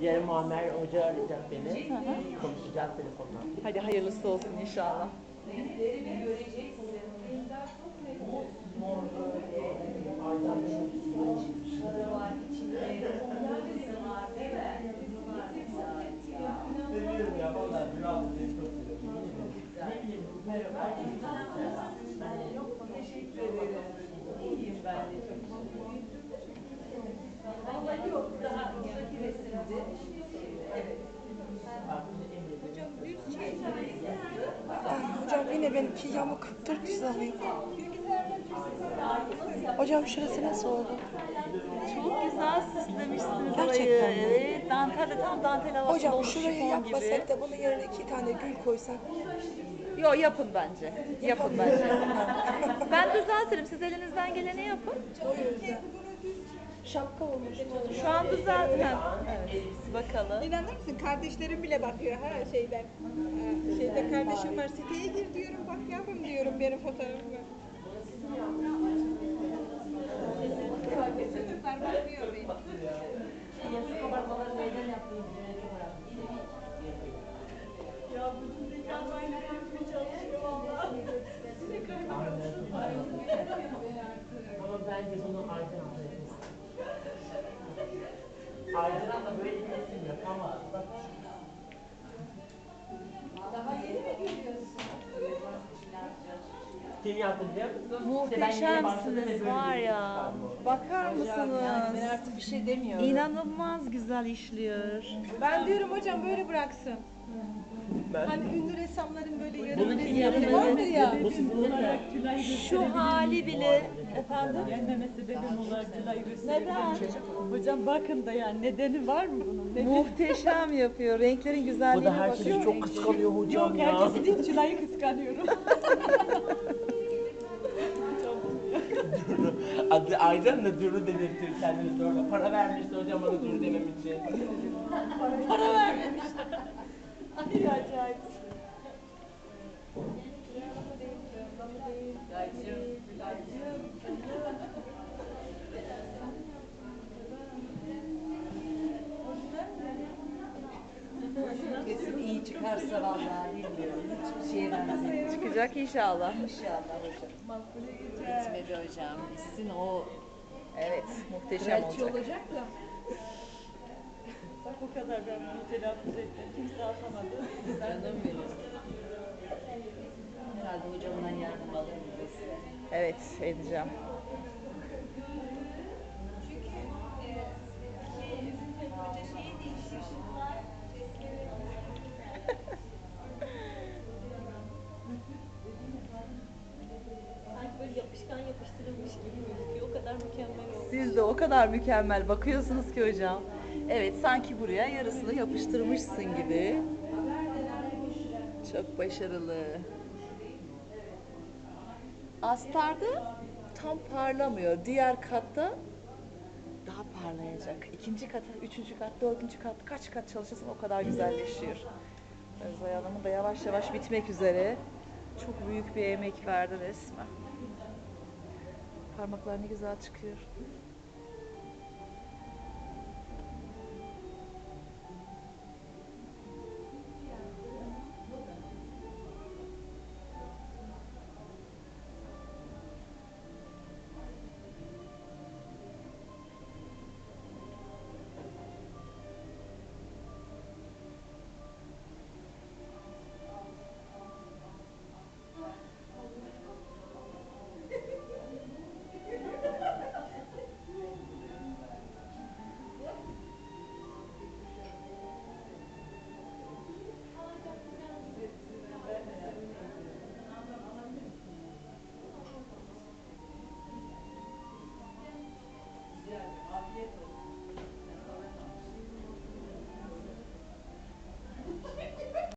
Yarın Muammer Hoca arayacak beni. Hı. Konuşacağız telefonla. Hadi hayırlısı olsun inşallah. Seviyorum ya vallahi bir çok. Ay hocam yine benimki yamuk. Dur düz alayım. Hocam şurası nasıl oldu? Çok güzel süslemişsiniz Gerçekten orayı. mi? Evet, dantel de tam dantel havasında Hocam olmuş şurayı şifon yapmasak gibi. da bunun yerine iki tane gül koysak. Yo yapın bence. Yapın bence. ben düzeltirim. Siz elinizden geleni yapın. O yüzden. Şapka olmuş. Şu an düzeltin. Evet. Bakalım. İnanır mısın kardeşlerim bile bakıyor her şeyden. Ha, Şeyde kardeşim var siteye gir diyorum bak yavrum diyorum benim fotoğrafıma. Çocuklar bakıyor beni. Başladım ve Muhteşemsiniz böyle var ya. Bakar mısınız? Ben artık bir şey demiyorum. İnanılmaz güzel işliyor. Ben diyorum hocam böyle bıraksın. Ben- Hani ünlü ressamların böyle yarım resimleri yaptı? vardır ya. Bu? Şu hali bile efendim Gelmemesi benim olarak Tülay gösterebilir Neden? Hocam bakın da yani nedeni var mı bunun? Nedeni? muhteşem yapıyor. Renklerin Bu güzelliğine da herkesi bakıyor. çok kıskanıyor hocam Yok ya. herkesi değil Tülay'ı kıskanıyorum. Adı Aycan da Duru dedirtiyor kendini sonra. Para vermişti hocam bana Duru demem için. Ay acayip. Çıkarsa vallahi bilmiyorum. Hiçbir şeye benzemiyor. Çıkacak inşallah. İnşallah hocam. Gitmedi hocam. Gitsin o Evet, muhteşem Kraliçe olacak. olacak da. Bak o kadar ben bunu telaffuz ettim. Kimse anlamadı. canım benim. Herhalde hocamdan yardım alırım. Evet, edeceğim. Yapışkan yapıştırılmış gibi gözüküyor. O kadar mükemmel oldu. Siz de o kadar mükemmel bakıyorsunuz ki hocam. Evet, sanki buraya yarısını yapıştırmışsın gibi. Çok başarılı. Astarda tam parlamıyor. Diğer katta daha parlayacak. İkinci kata, üçüncü kat, dördüncü kat, kaç kat çalışırsan o kadar güzelleşiyor. Özay Hanım'ın da yavaş yavaş bitmek üzere. Çok büyük bir emek verdi resmen. Parmaklar ne güzel çıkıyor.